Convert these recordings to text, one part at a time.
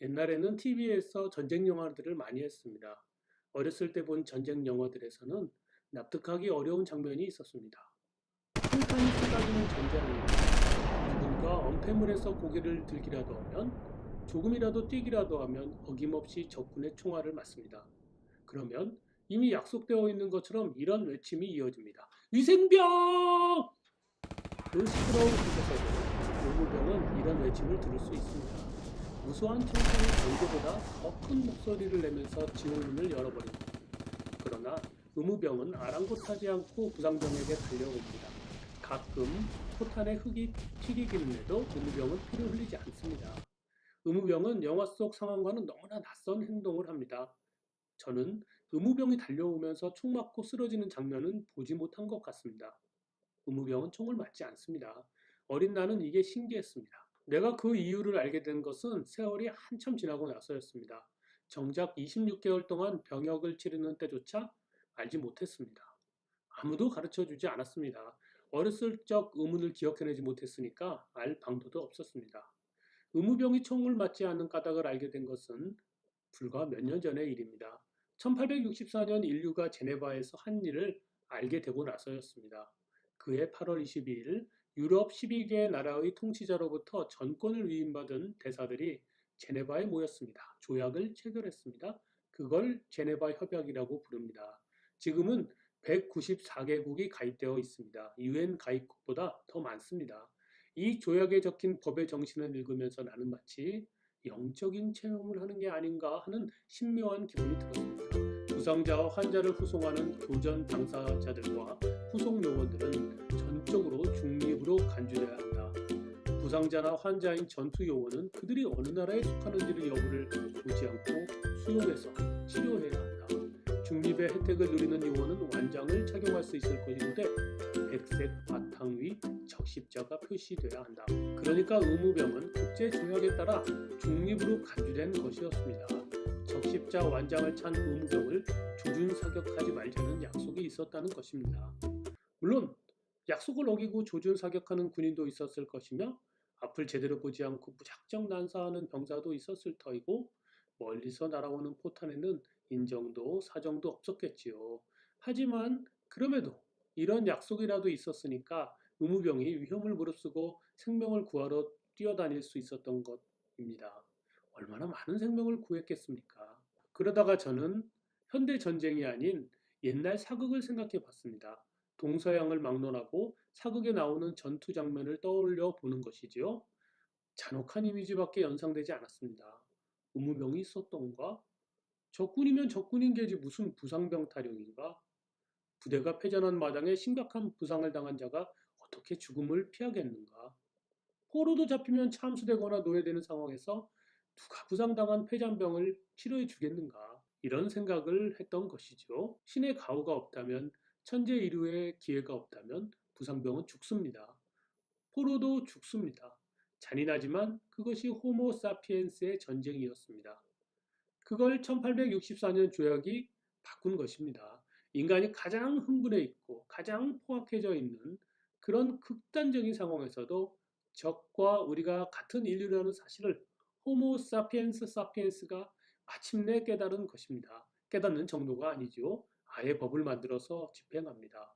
옛날에는 TV에서 전쟁 영화들을 많이 했습니다. 어렸을 때 본 전쟁 영화들에서는 납득하기 어려운 장면이 있었습니다. 폭탄이 쏟아지는 전장에 누군가 엄폐물에서 고개를 들기라도 하면 조금이라도 뛰기라도 하면 어김없이 적군의 총알을 맞습니다. 그러면 이미 약속되어 있는 것처럼 이런 외침이 이어집니다. 위생병! 그 시끄러운 곳에서도 의무병은 이런 외침을 들을 수 있습니다. 무수한 청소는 전교보다 더 큰 목소리를 내면서 지원문을 열어버립니다. 그러나 의무병은 아랑곳하지 않고 부상병에게 달려옵니다. 가끔 포탄에 흙이 튀기기는 해도 의무병은 피를 흘리지 않습니다. 의무병은 영화 속 상황과는 너무나 낯선 행동을 합니다. 저는 의무병이 달려오면서 총 맞고 쓰러지는 장면은 보지 못한 것 같습니다. 의무병은 총을 맞지 않습니다. 어린 나는 이게 신기했습니다. 내가 그 이유를 알게 된 것은 세월이 한참 지나고 나서였습니다. 정작 26개월 동안 병역을 치르는 때조차 알지 못했습니다. 아무도 가르쳐 주지 않았습니다. 어렸을 적 의문을 기억해내지 못했으니까 알 방도도 없었습니다. 의무병이 총을 맞지 않는 까닭을 알게 된 것은 불과 몇 년 전의 일입니다. 1864년 인류가 제네바에서 한 일을 알게 되고 나서였습니다. 그해 8월 22일 유럽 12개 나라의 통치자로부터 전권을 위임받은 대사들이 제네바에 모였습니다. 조약을 체결했습니다. 그걸 제네바 협약이라고 부릅니다. 지금은 194개국이 가입되어 있습니다. 유엔 가입국보다 더 많습니다. 이 조약에 적힌 법의 정신을 읽으면서 나는 마치 영적인 체험을 하는 게 아닌가 하는 신묘한 기분이 들었습니다. 부상자와 환자를 후송하는 교전 당사자들과 후송 요원들은 전적으로 중립으로 간주돼야 한다. 부상자나 환자인 전투 요원은 그들이 어느 나라에 속하는지를 여부를 보지 않고 수용해서 치료해야 한다. 중립의 혜택을 누리는 요원은 완장을 착용할 수 있을 것인데 백색 바탕 위 적십자가 표시돼야 한다. 그러니까 의무병은 국제 조약에 따라 중립으로 간주된 것이었습니다. 적십자 완장을 찬 의무병을 조준 사격하지 말자는 약속이 있었다는 것입니다. 물론 약속을 어기고 조준 사격하는 군인도 있었을 것이며 앞을 제대로 보지 않고 무작정 난사하는 병사도 있었을 터이고 멀리서 날아오는 포탄에는 인정도 사정도 없었겠지요. 하지만 그럼에도 이런 약속이라도 있었으니까 의무병이 위험을 무릅쓰고 생명을 구하러 뛰어다닐 수 있었던 것입니다. 얼마나 많은 생명을 구했겠습니까? 그러다가 저는 현대 전쟁이 아닌 옛날 사극을 생각해 봤습니다. 동서양을 막론하고 사극에 나오는 전투 장면을 떠올려 보는 것이지요. 잔혹한 이미지밖에 연상되지 않았습니다. 의무병이 있었던가? 적군이면 적군인 게지 무슨 부상병 타령인가? 부대가 패전한 마당에 심각한 부상을 당한 자가 어떻게 죽음을 피하겠는가? 포로도 잡히면 참수되거나 노예되는 상황에서 누가 부상당한 폐잔병을 치료해 주겠는가? 이런 생각을 했던 것이죠. 신의 가호가 없다면 천재 이루의 기회가 없다면 부상병은 죽습니다. 포로도 죽습니다. 잔인하지만 그것이 호모 사피엔스의 전쟁이었습니다. 그걸 1864년 조약이 바꾼 것입니다. 인간이 가장 흥분해 있고 가장 포악해져 있는 그런 극단적인 상황에서도 적과 우리가 같은 인류라는 사실을 호모 사피엔스 사피엔스가 마침내 깨달은 것입니다. 깨닫는 정도가 아니죠. 아예 법을 만들어서 집행합니다.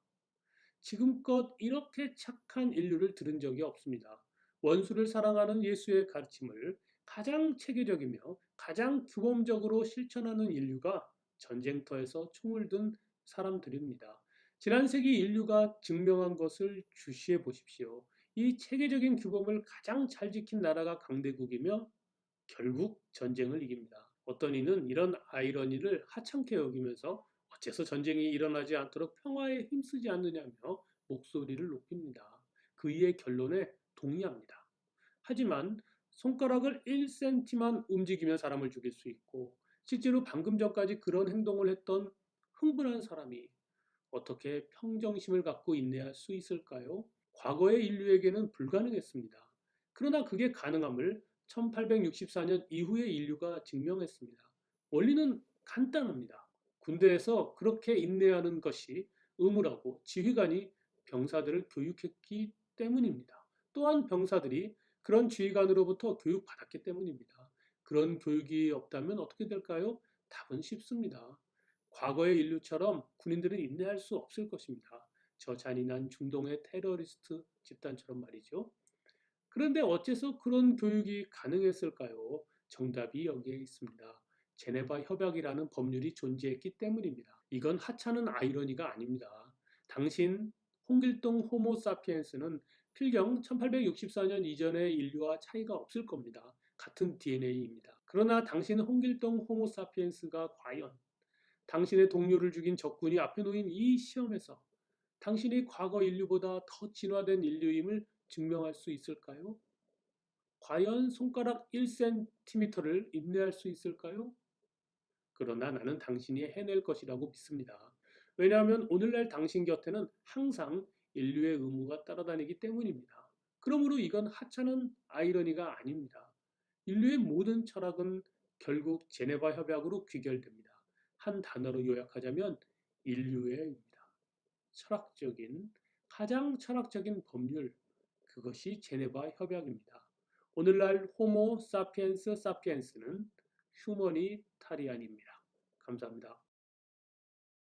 지금껏 이렇게 착한 인류를 들은 적이 없습니다. 원수를 사랑하는 예수의 가르침을 가장 체계적이며 가장 규범적으로 실천하는 인류가 전쟁터에서 총을 든 사람들입니다. 지난 세기 인류가 증명한 것을 주시해 보십시오. 이 체계적인 규범을 가장 잘 지킨 나라가 강대국이며 결국 전쟁을 이깁니다. 어떤 이는 이런 아이러니를 하찮게 여기면서 어째서 전쟁이 일어나지 않도록 평화에 힘쓰지 않느냐며 목소리를 높입니다. 그 이의 결론에 동의합니다. 하지만 손가락을 1cm만 움직이면 사람을 죽일 수 있고 실제로 방금 전까지 그런 행동을 했던 흥분한 사람이 어떻게 평정심을 갖고 인내할 수 있을까요? 과거의 인류에게는 불가능했습니다. 그러나 그게 가능함을 1864년 이후의 인류가 증명했습니다. 원리는 간단합니다. 군대에서 그렇게 인내하는 것이 의무라고 지휘관이 병사들을 교육했기 때문입니다. 또한 병사들이 그런 지휘관으로부터 교육받았기 때문입니다. 그런 교육이 없다면 어떻게 될까요? 답은 쉽습니다. 과거의 인류처럼 군인들은 인내할 수 없을 것입니다. 저 잔인한 중동의 테러리스트 집단처럼 말이죠. 그런데 어째서 그런 교육이 가능했을까요? 정답이 여기에 있습니다. 제네바 협약이라는 법률이 존재했기 때문입니다. 이건 하찮은 아이러니가 아닙니다. 당신 홍길동 호모사피엔스는 필경 1864년 이전의 인류와 차이가 없을 겁니다. 같은 DNA입니다. 그러나 당신 홍길동 호모사피엔스가 과연 당신의 동료를 죽인 적군이 앞에 놓인 이 시험에서 당신이 과거 인류보다 더 진화된 인류임을 증명할 수 있을까요? 과연 손가락 1cm를 인내할 수 있을까요? 그러나 나는 당신이 해낼 것이라고 믿습니다. 왜냐하면 오늘날 당신 곁에는 항상 인류의 의무가 따라다니기 때문입니다. 그러므로 이건 하찮은 아이러니가 아닙니다. 인류의 모든 철학은 결국 제네바 협약으로 귀결됩니다. 한 단어로 요약하자면 인류애입니다. 철학적인 가장 철학적인 법률 그것이 제네바 협약입니다. 오늘날 호모 사피엔스 사피엔스는 휴머니타리안입니다. 감사합니다.